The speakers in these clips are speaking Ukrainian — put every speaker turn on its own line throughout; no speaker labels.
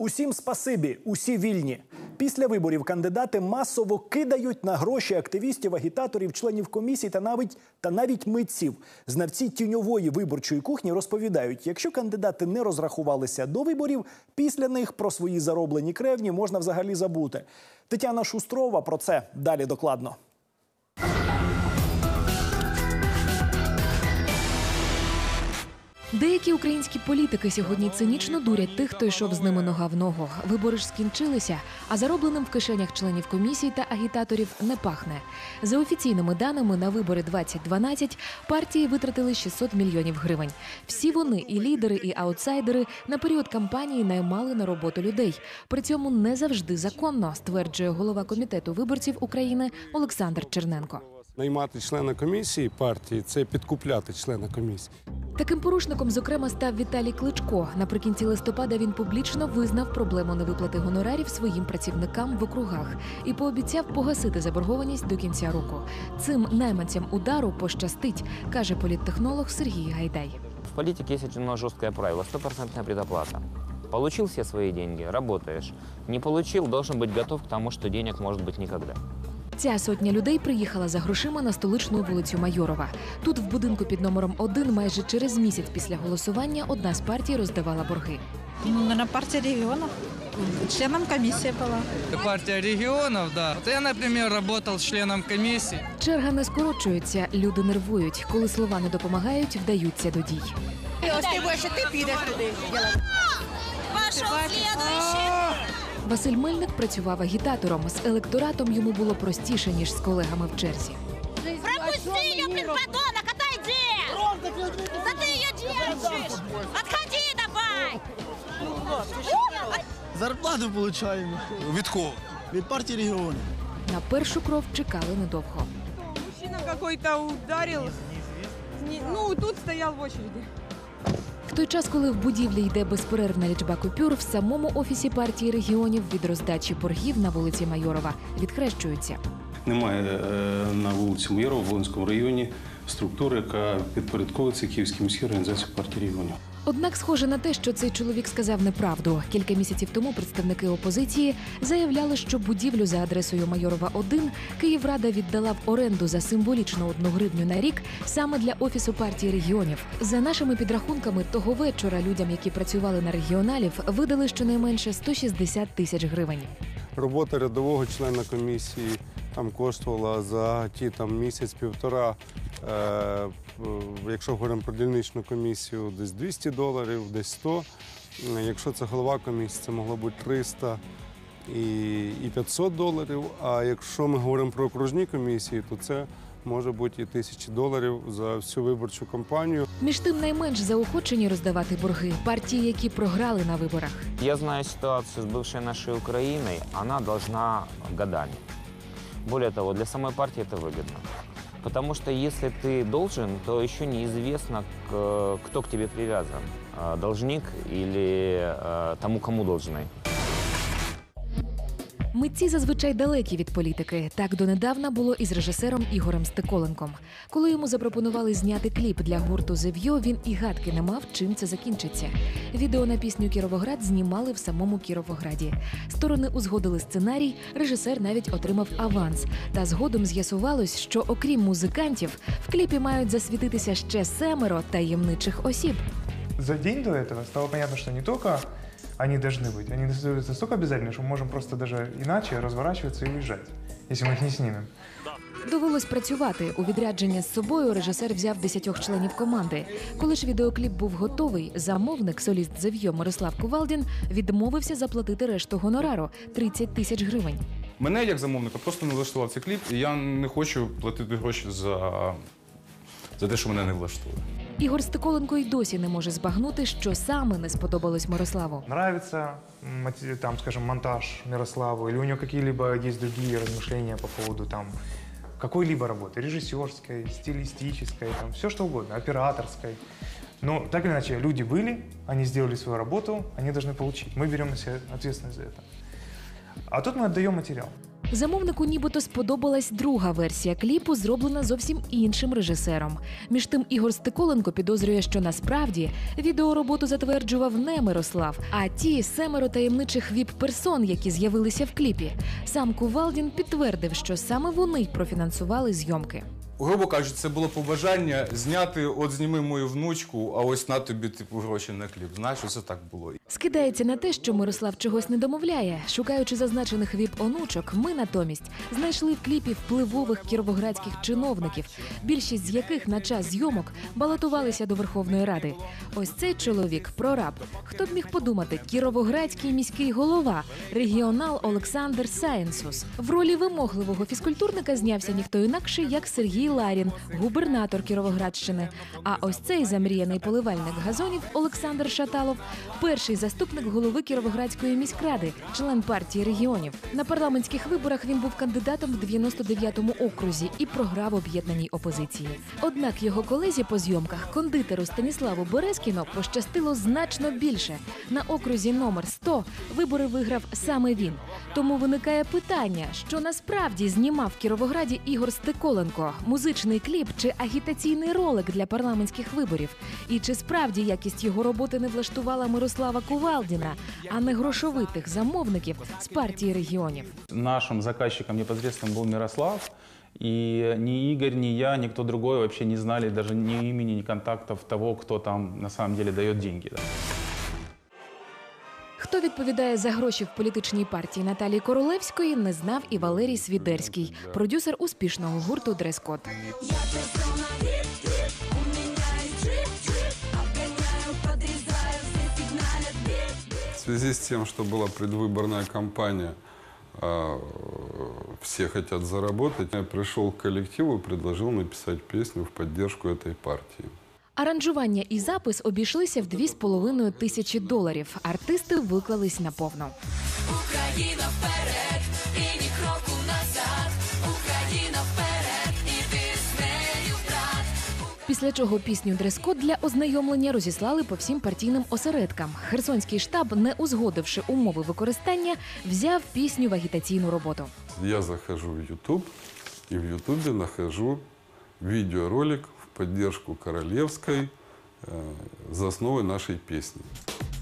Усім спасибі, усі вільні. Після виборів кандидати масово кидають на гроші активістів, агітаторів, членів комісій та навіть та навіть митців. Знавці тіньової виборчої кухні розповідають, якщо кандидати не розрахувалися до виборів, після них про свої зароблені кревні можна взагалі забути. Тетяна Шустрова про це далі докладно.
Деякі українські політики сьогодні цинічно дурять тих, хто йшов з ними нога в ногу. Вибори ж скінчилися, а заробленим в кишенях членів комісій та агітаторів не пахне. За офіційними даними на вибори 2012 партії витратили 600 мільйонів гривень. Всі вони, і лідери, і аутсайдери, на період кампанії наймали на роботу людей. При цьому не завжди законно, стверджує голова комітету виборців України Олександр Черненко.
Наймати члена комісії партії це підкупляти члена комісії.
Таким порушником, зокрема, став Віталій Кличко. Наприкінці листопада він публічно визнав проблему невиплати гонорарів своїм працівникам в округах і пообіцяв погасити заборгованість до кінця року. Цим найманцям удару пощастить, каже політтехнолог Сергій Гайдай.
В политике есть одно жесткое правило – стопроцентная предоплата. Получил все свои деньги, работаешь. Не получил, должен быть готов к тому, что денег может быть никогда.
Ця сотня людей приїхала за грошима на столичну вулицю Майорова. Тут, в будинку під номером 1, майже через місяць після голосування одна з партій роздавала борги.
Ну, на партии регионов. Членом комиссии была.
Партия регионов, да. Вот я, например, работал членом комиссии.
Черга не скорочується, люди нервують. Коли слова не допомагають, вдаються до дій.
Ось ти більше ти підеш туди. Пошел следующий.
Василь Мельник працював агітатором. З електоратом йому було простіше, ніж з колегами в черзі.
Пропусти ее, блин, подонок, отойди! Да ты ее держишь! Отходи давай!
Зарплату получаємо.
Від кого?
Від партії регіонів.
На першу кров чекали недовго.
Мужчина какой-то ударил. Ну, тут стоял в очереди.
В той час, коли в будівлі йде безперервна лічба купюр, в самому офісі партії регіонів від роздачі боргів на вулиці Майорова відхрещуються.
Немає е, на вулиці Майорова в Волинському районі структури, яка підпорядковується Київській міській організації партії регіонів.
Однак, схоже на те, що цей чоловік сказав неправду. Кілька місяців тому представники опозиції заявляли, що будівлю за адресою Майорова 1 Київрада віддала в оренду за символічну одну гривню на рік саме для офісу партії регіонів. За нашими підрахунками, того вечора людям, які працювали на регіоналів, видали щонайменше 160 тисяч гривень.
Робота рядового члена комісії там коштувала за ті там місяць-півтора. Е, якщо говоримо про дільничну комісію, десь 200 доларів, десь 100. Е, Якщо це голова комісії, це могло бути 300 і, і 500 доларів. А якщо ми говоримо про окружні комісії, то це може бути і тисячі доларів за всю виборчу кампанію.
Між тим найменш заохочені роздавати борги партії, які програли на виборах.
Я знаю ситуацию с бывшей нашей Украиной. Она должна годами. Более того, для самой партии это выгодно. Потому что если ты должен, то еще неизвестно, к- кто к тебе привязан. э, Должник или э, тому, кому должны.
Митці зазвичай далекі від політики. Так донедавна було із режисером Ігорем Стеколенком. Коли йому запропонували зняти кліп для гурту «Зев'йо», він і гадки не мав, чим це закінчиться. Відео на пісню Кіровоград знімали в самому Кіровограді. Сторони узгодили сценарій, режисер навіть отримав аванс. Та згодом з'ясувалось, що окрім музикантів, в кліпі мають засвітитися ще семеро таємничих осіб.
За день до этого стало понятно, что не только они должны быть, они становятся настолько обязательны, что мы можем просто даже иначе разворачиваться и уезжать, если мы их не снимем.
Довелось працювати. У відрядження з собою режисер взяв десятьох членів команди. Коли ж відеокліп був готовий, замовник, соліст Зев'йо Мирослав Кувалдін, відмовився заплатити решту гонорару 30 тисяч гривень.
Мене як замовника просто не влаштував цей кліп, і я не хочу платити гроші за, за те, що мене не влаштує.
Ігор Стеколенко й досі не може збагнути, що саме не сподобалось Мирославу.
Мати- там, скажем, монтаж Мирославу, или у него какие-либо есть другие размышления по поводу там какой-либо работы, режиссерской, стилистической, там, все что угодно, операторской. Но так или иначе, люди были, они сделали свою работу, они должны получить. Мы берем на себя ответственность за это. А тут мы отдаем материал.
Замовнику нібито сподобалась друга версія кліпу, зроблена зовсім іншим режисером. Між тим Ігор Стеколенко підозрює, що насправді відеороботу затверджував не Мирослав, а ті семеро таємничих віп-персон, які з'явилися в кліпі. Сам Кувалдін підтвердив, що саме вони профінансували зйомки.
Грубо кажучи, це було побажання зняти, от зніми мою внучку, а ось на тобі типу гроші на кліп. Знаєш, це так було.
Скидається на те, що Мирослав чогось не домовляє. Шукаючи зазначених віп-онучок, ми натомість знайшли в кліпі впливових кіровоградських чиновників, більшість з яких на час зйомок балотувалися до Верховної Ради. Ось цей чоловік прораб. Хто б міг подумати, кіровоградський міський голова, регіонал Олександр Сайенсус. В ролі вимогливого фізкультурника знявся ніхто інакше, як Сергій Ларін, губернатор Кіровоградщини. А ось цей замріяний поливальник газонів Олександр Шаталов, перший заступник голови Кіровоградської міськради, член партії регіонів. На парламентських виборах він був кандидатом в 99-му окрузі і програв об'єднаній опозиції. Однак його колезі по зйомках кондитеру Станіславу Березкіно пощастило значно більше. На окрузі номер 100 вибори виграв саме він. Тому виникає питання, що насправді знімав в Кіровограді Ігор Стеколенко музичний кліп чи агітаційний ролик для парламентських виборів. І чи справді якість його роботи не влаштувала Мирослава Кувалдіна, а не грошовитих замовників з партії регіонів?
Нашим заказчиком непосредственно был Мирослав. И ни Игорь, ни я, никто другой вообще не знали даже ни имени, ни контактов того, кто там на самом деле дает деньги. да.
Хто відповідає за гроші в політичній партії Наталії Королевської, не знав і Валерій Свідерський, продюсер успішного гурту Дрес-код.
В связи с тем, что была предвыборная кампания, а, все хотят заработать, я пришел к коллективу и предложил написать песню в поддержку этой партии.
Аранжування і запис обійшлися в 2,5 тисячі доларів. Артисти виклались наповно.
Україна вперед, і ні кроку назад. Україна вперед, іди з нею, брат.
Після чого пісню дрес-код для ознайомлення розіслали по всім партійним осередкам. Херсонський штаб, не узгодивши умови використання, взяв пісню в агітаційну роботу.
Я захожу в YouTube и в YouTube нахожу видеоролик в поддержку Королевской э, за основой нашей песни.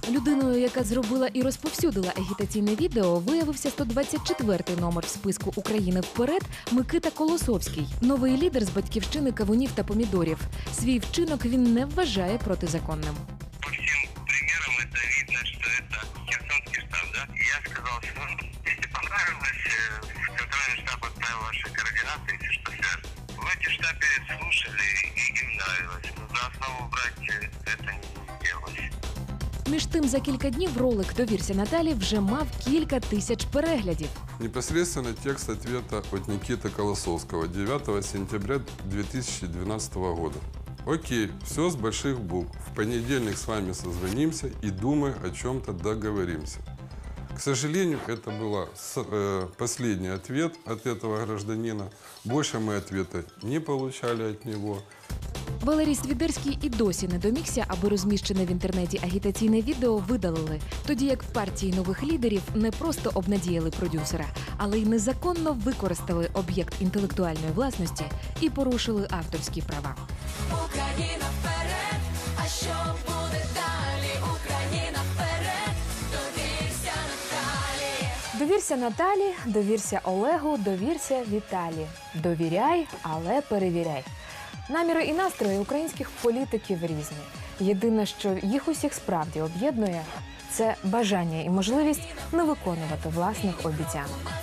Людиною, яка зробила і розповсюдила агітаційне відео, виявився 124-й номер в списку України вперед Микита Колосовський, новий лідер з батьківщини кавунів та помідорів. Свій вчинок він не вважає протизаконним.
по всем примерам это видно, что это Херсонский штаб, да? Я сказал, что ну, если понравилось, э, центральный штаб отправил ваши координаты, если что связано. Вроде в штабе слушали за основу брать э, это не сделалось.
Між тим, за кілька днів ролик Довірся Наталі вже мав кілька тисяч переглядів.
Непосредственно текст ответа от Никиты Колосовского 9 сентября 2012 года. Окей, все с больших букв. В понедельник с вами созвонимся и думаю, о чем-то договоримся. К сожалению, это был последний ответ от этого гражданина. Больше мы ответа не получали от него.
Валерій Свідерський і досі не домігся, аби розміщене в інтернеті агітаційне відео видалили. Тоді як в партії нових лідерів не просто обнадіяли продюсера, але й незаконно використали об'єкт інтелектуальної власності і порушили авторські права.
Україна вперед, а що буде далі? Україна вперед, довірся Наталі.
Довірся Наталі, довірся Олегу, довірся Віталі. Довіряй, але перевіряй. Наміри і настрої українських політиків різні. Єдине, що їх усіх справді об'єднує, це бажання і можливість не виконувати власних обіцянок.